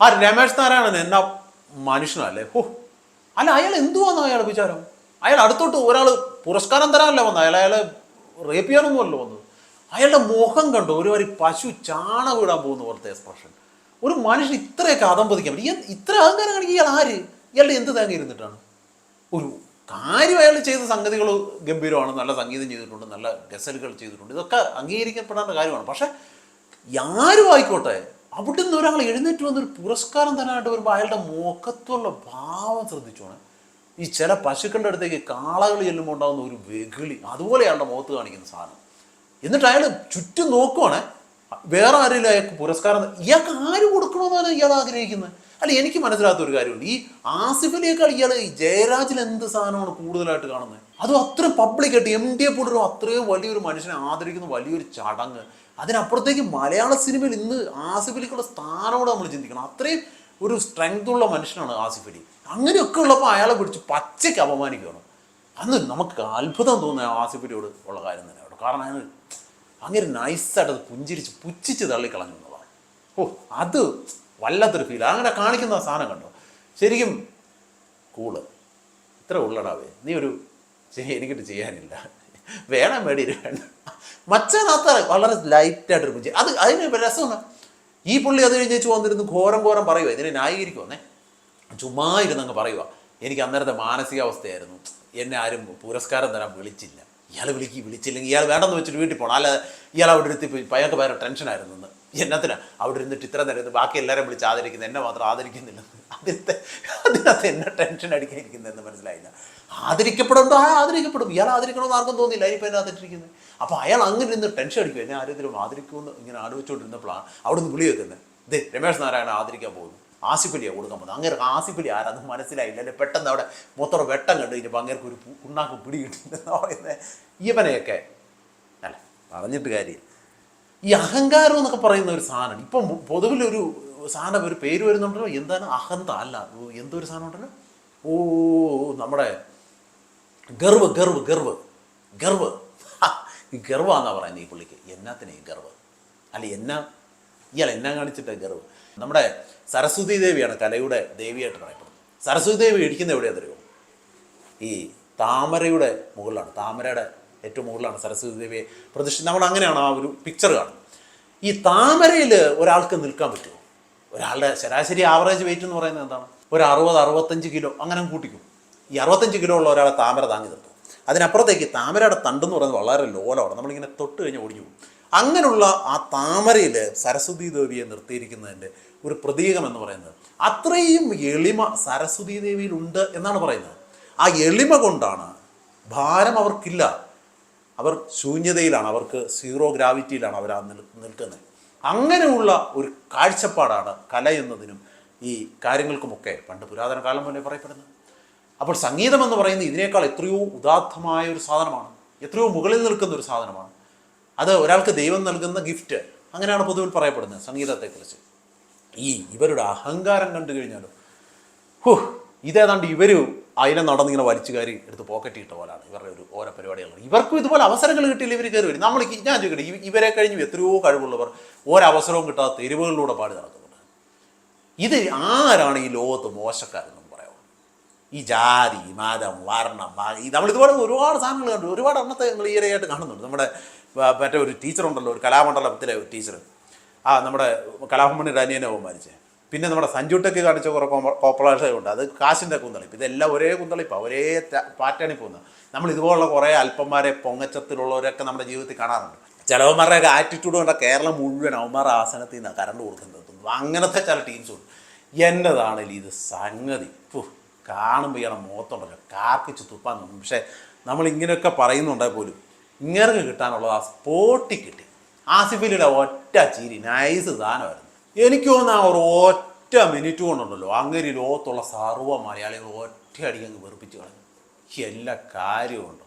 ആ രമേശ് നാരായണൻ എന്നാ മനുഷ്യനല്ലേ? ഹോ. അല്ല അയാൾ എന്തുവാന്ന് അയാൾ വിചാരം? അയാൾ അടുത്തോട്ട് ഒരാൾ പുരസ്കാരം തരാനല്ല വന്നത്. അയാൾ അയാളെ റേപ്പ് ചെയ്യാനൊന്നുമല്ല വന്നത്. അയാളുടെ മുഖം കണ്ടു? ഒരു വരി പശു ചാണകം ഇടാൻ പോകുന്ന പോലത്തെ എക്സ്പ്രഷൻ ഒരു മനുഷ്യൻ ഇത്രയൊക്കെ അതമ്പതിക്കാൻ പറ്റും. ഇത്ര അഹങ്കാരം കാണിക്കുക ഇയാൾ ആര്? ഇയാളുടെ എന്ത് തേങ്ങ ഇരുന്നിട്ടാണ്? ഒരു കാര്യം അയാൾ ചെയ്ത സംഗതികൾ ഗംഭീരമാണ്. നല്ല സംഗീതം ചെയ്തിട്ടുണ്ട്. നല്ല ഗസലുകൾ ചെയ്തിട്ടുണ്ട്. ഇതൊക്കെ അംഗീകരിക്കപ്പെടേണ്ട കാര്യമാണ്. പക്ഷെ ആരും ആയിക്കോട്ടെ അവിടെ നിന്ന് ഒരാൾ എഴുന്നേറ്റ് വന്നൊരു പുരസ്കാരം തരാനായിട്ട് വരുമ്പോൾ അയാളുടെ മുഖത്തുള്ള ഭാവം ശ്രദ്ധിച്ചോണേ. ഈ ചില പശുക്കളുടെ അടുത്തേക്ക് കാളകൾ ചെല്ലുമ്പോൾ ഉണ്ടാകുന്ന ഒരു വെകിളി അതുപോലെ അയാളുടെ മുഖത്ത് കാണിക്കുന്ന സാധനം. എന്നിട്ട് അയാൾ ചുറ്റും നോക്കുവാണേ വേറെ ആരെങ്കിലും അയാൾക്ക് പുരസ്കാരം ഇയാൾക്ക് ആര് കൊടുക്കണമെന്നാണ് ഇയാൾ ആഗ്രഹിക്കുന്നത്? അല്ല എനിക്ക് മനസ്സിലാത്ത ഒരു കാര്യമുണ്ട്. ഈ ആസിഫലിയേക്കാൾ ഇയാൾ ജയരാജിൽ എന്ത് സാധനമാണ് കൂടുതലായിട്ട് കാണുന്നത്? അതും അത്രയും പബ്ലിക്കായിട്ട് എം ഡി എ പോലൊരു അത്രയും വലിയൊരു മനുഷ്യനെ ആദരിക്കുന്ന വലിയൊരു ചടങ്ങ്. അതിനപ്പുറത്തേക്ക് മലയാള സിനിമയിൽ ഇന്ന് ആസിഫലിക്കുള്ള സ്ഥാനമോടെ നമ്മൾ ചിന്തിക്കണം. അത്രയും ഒരു സ്ട്രെങ്ത് ഉള്ള മനുഷ്യനാണ് ആസിഫ് അലി. അങ്ങനെയൊക്കെ ഉള്ളപ്പോൾ അയാളെ പിടിച്ച് പച്ചയ്ക്ക് അപമാനിക്കുകയാണ്. അന്ന് നമുക്ക് അത്ഭുതം തോന്നുന്ന ആസിഫ് അലിയോട് ഉള്ള കാര്യം തന്നെ കേട്ടോ. കാരണം അയാൾ അങ്ങനെ നൈസായിട്ട് അത് പുഞ്ചിരിച്ച് പുച്ഛിച്ച് തള്ളിക്കളഞ്ഞു എന്നുള്ളതാണ്. ഓ അത് വല്ലാത്തൊരു ഫീൽ അങ്ങനെ കാണിക്കുന്ന സാധനം കണ്ടോ? ശരിക്കും കൂൾ ഇത്ര ഉള്ളടാവേ നീ ഒരു ശരി എനിക്കിട്ട് ചെയ്യാനില്ല. വേണം വേടി വേണ്ട മച്ചനകത്ത് വളരെ ലൈറ്റായിട്ടൊരു പുഞ്ചി. അത് അതിന് രസമാണ്. ഈ പുള്ളി അത് കഴിഞ്ഞ് വന്നിരുന്നു ഘോരം ഘോരം പറയുക ഇതിനെ ന്യായീകരിക്കുമെന്നേ ചുമ്മാ ഇരുന്നങ്ങ് പറയുക എനിക്ക് അന്നേരത്തെ മാനസികാവസ്ഥയായിരുന്നു. എന്നെ ആരും പുരസ്കാരം തരാൻ വിളിച്ചില്ല. ഇയാൾ വിളിക്ക് വിളിച്ചില്ലെങ്കിൽ ഇയാൾ വേണ്ടെന്ന് വെച്ചിട്ട് വീട്ടിൽ പോകണം അല്ല ഇയാൾ അവിടെ ഇരുത്തി അയാൾക്ക് ഭയങ്കര ടെൻഷനായിരുന്നു എന്ന് അവിടെ ഇരുന്നിട്ട് ഇത്ര നേരം ബാക്കി എല്ലാവരും വിളിച്ച് ആദരിക്കുന്നത് എന്നെ മാത്രം ആദരിക്കുന്നില്ലെന്ന്. അതിനകത്ത് അതിനകത്ത് എന്നെ ടെൻഷൻ അടിക്കാനിരിക്കുന്നതെന്ന് മനസ്സിലായില്ല. ആദരിക്കപ്പെടുണ്ടോ ആ ആദരിക്കപ്പെടും. ഇയാൾ ആദരിക്കണമെന്ന് ആർക്കും തോന്നിയില്ല. ഇനിയിപ്പോൾ എന്നെ ആദരിച്ചിരിക്കുന്നത് അപ്പോൾ അയാൾ അങ്ങനെ ഇരുന്ന് ടെൻഷൻ അടിക്കും എന്നെ ആരെങ്കിലും ആദരിക്കുമെന്ന് ഇങ്ങനെ ആലോചിച്ചുകൊണ്ടിരുന്നപ്പോഴാണ് അവിടെ നിന്ന് വിളി വെക്കുന്നത് ദേ രമേശ് നാരായണ ആദരിക്കാൻ പോകുന്നു. ആസിപ്പലിയാണ് കൊടുക്കാൻ പോകുന്നത്. അങ്ങനെ ആസിപ്പലി ആരാന്ന് മനസ്സിലായില്ല. അല്ലെ പെട്ടെന്ന് അവിടെ മൊത്തം വെട്ടം കണ്ടു കഴിഞ്ഞപ്പോൾ അങ്ങേർക്ക് ഒരു ഉണ്ണാക്ക് പിടി കിട്ടുന്ന പറയുന്നത് ഇവനെയൊക്കെ അല്ല പറഞ്ഞിട്ട് കാര്യം ഈ അഹങ്കാരം എന്നൊക്കെ പറയുന്ന ഒരു സാധനം. ഇപ്പം പൊതുവിലൊരു സാധനം ഒരു പേര് വരുന്നുണ്ടല്ലോ. എന്താണ് അഹന്ത? അല്ല എന്തൊരു എന്തോ സാധനം ഉണ്ടല്ലോ? ഓ നമ്മുടെ ഗർവ് ഗർവ് ഗർവ് ഗർവ്. ഗർവാന്നാ പറയുന്നത് ഈ പുള്ളിക്ക്. എന്നാത്തിനെ ഗർവ്? അല്ല എന്നാ? ഇയാൾ എന്നാ കാണിച്ചിട്ട് ഗർവ്? നമ്മുടെ സരസ്വതി ദേവിയാണ് കലയുടെ ദേവിയായിട്ട് പറയപ്പെടുന്നത്. സരസ്വതി ദേവി ഇടിക്കുന്ന എവിടെയാണെന്നറിയോ ഈ താമരയുടെ മുകളിലാണ്. താമരയുടെ ഏറ്റവും മുകളിലാണ് സരസ്വതി ദേവിയെ പ്രതിഷ്ഠ നമ്മൾ അങ്ങനെയാണ് ആ ഒരു പിക്ചർ കാണുന്നത്. ഈ താമരയിൽ ഒരാൾക്ക് നിൽക്കാൻ പറ്റുമോ? ഒരാളുടെ ശരാശരി ആവറേജ് വെയിറ്റ് എന്ന് പറയുന്നത് എന്താണ്? ഒരു അറുപത് അറുപത്തഞ്ച് കിലോ അങ്ങനെ കൂട്ടിക്കും. ഈ അറുപത്തഞ്ച് കിലോ ഉള്ള ഒരാളെ താമര താങ്ങി നിർത്തും. അതിനപ്പുറത്തേക്ക് താമരയുടെ തണ്ടെന്ന് പറയുന്നത് വളരെ ലോലമാണ് നമ്മളിങ്ങനെ തൊട്ട് കഴിഞ്ഞ് ഒടിഞ്ഞു പോകും. അങ്ങനെയുള്ള ആ താമരയിൽ സരസ്വതി ദേവിയെ നിർത്തിയിരിക്കുന്നതിന്റെ ഒരു പ്രതീകം എന്ന് പറയുന്നത് അത്രയും എളിമ സരസ്വതി ദേവിയിലുണ്ട് എന്നാണ് പറയുന്നത്. ആ എളിമ കൊണ്ടാണ് ഭാരം അവർക്കില്ല. അവർ ശൂന്യതയിലാണ്. അവർക്ക് സീറോ ഗ്രാവിറ്റിയിലാണ് അവർ ആ നിൽ നിൽക്കുന്നത്. അങ്ങനെയുള്ള ഒരു കാഴ്ചപ്പാടാണ് കല എന്നതിനും ഈ കാര്യങ്ങൾക്കുമൊക്കെ പണ്ട് പുരാതന കാലം മുന്നേ പറയപ്പെടുന്നത്. അപ്പോൾ സംഗീതം എന്ന് പറയുന്നത് ഇതിനേക്കാൾ എത്രയോ ഉദാത്തമായ ഒരു സാധനമാണ്. എത്രയോ മുകളിൽ നിൽക്കുന്ന ഒരു സാധനമാണ്. അത് ഒരാൾക്ക് ദൈവം നൽകുന്ന ഗിഫ്റ്റ്. അങ്ങനെയാണ് പൊതുവിൽ പറയപ്പെടുന്നത് സംഗീതത്തെക്കുറിച്ച്. ഈ ഇവരുടെ അഹങ്കാരം കണ്ടു കഴിഞ്ഞാലും ഹു ഇതേതാണ്ട് ഇവർ അതിനെ നടന്നിങ്ങനെ വലിച്ചു കയറി എടുത്ത് പോക്കറ്റ് ഇട്ട പോലാണ് ഇവരുടെ ഒരു ഓരോ പരിപാടികൾ. ഇവർക്കും ഇതുപോലെ അവസരങ്ങൾ കിട്ടിയില്ല ഇവർ കയറി വരും. നമ്മൾ ഞാൻ ചോദിക്കട്ടെ ഇവ- ഇവരെ കഴിഞ്ഞ് എത്രയോ കഴിവുള്ളവർ ഒരവസരവും കിട്ടാത്ത തെരുവുകളിലൂടെ പാടി നടക്കുന്നുണ്ട്. ഇത് ആരാണ് ഈ ലോകത്ത് മോശക്കാരെന്നും പറയാം ഈ ജാതി മതം വർണം നമ്മൾ ഇതുപോലെ ഒരുപാട് സാധനങ്ങൾ കണ്ടു. ഒരുപാട് എണ്ണത്തെ നിങ്ങൾ ഈയിടെയായിട്ട് കാണുന്നുണ്ട്. നമ്മുടെ മറ്റേ ഒരു ടീച്ചറുണ്ടല്ലോ ഒരു കലാമണ്ഡലത്തിലെ ഒരു ടീച്ചർ ആ നമ്മുടെ കലാഭമണിയുടെ അനിയനവും മരിച്ചേ പിന്നെ നമ്മുടെ സഞ്ജുട്ടൊക്കെ കാണിച്ച കുറേ കോപ്പറേഷൻ ഉണ്ട്. അത് കാശിന്റെ കുന്തളിപ്പ് ഇതെല്ലാം ഒരേ കുന്തളിപ്പാണ് ഒരേ പാറ്റേണിൽ പോകുന്നത്. നമ്മൾ ഇതുപോലുള്ള കുറേ അല്പന്മാരെ പൊങ്ങച്ചത്തിലുള്ളവരൊക്കെ നമ്മുടെ ജീവിതത്തിൽ കാണാറുണ്ട്. ചിലവന്മാരുടെയൊക്കെ ആറ്റിറ്റ്യൂഡ് കൊണ്ട് കേരളം മുഴുവൻ അവന്മാർ ആസനത്തിൽ നിന്നാണ് കറണ്ട് കൊടുക്കുന്നത്. അങ്ങനത്തെ ചില ടീംസുണ്ട് എന്നതാണെങ്കിൽ ഇത് സംഗതി. ഫു കാണുമ്പോൾ ഇയാളെ മുഖത്തുണ്ടല്ലോ കാർക്കിച്ച് തുപ്പാൻ തോന്നും. പക്ഷേ നമ്മൾ ഇങ്ങനെയൊക്കെ പറയുന്നുണ്ടെങ്കിൽ പോലും ഇങ്ങനെ കിട്ടാനുള്ളത് ആ സ്പോട്ടിൽ കിട്ടി. ആസിഫിലിയുടെ ഒറ്റ ചിരി നൈസ് സാധനമായിരുന്നു. എനിക്ക് തോന്നുന്ന ആ ഒരു ഒറ്റ മിനിറ്റ് കൊണ്ടുണ്ടല്ലോ. അങ്ങനെ ലോകത്തുള്ള സർവ മലയാളികൾ ഒറ്റ അങ്ങ് വെറുപ്പിച്ച് കളഞ്ഞു. എല്ലാ കാര്യവും ഉണ്ടോ?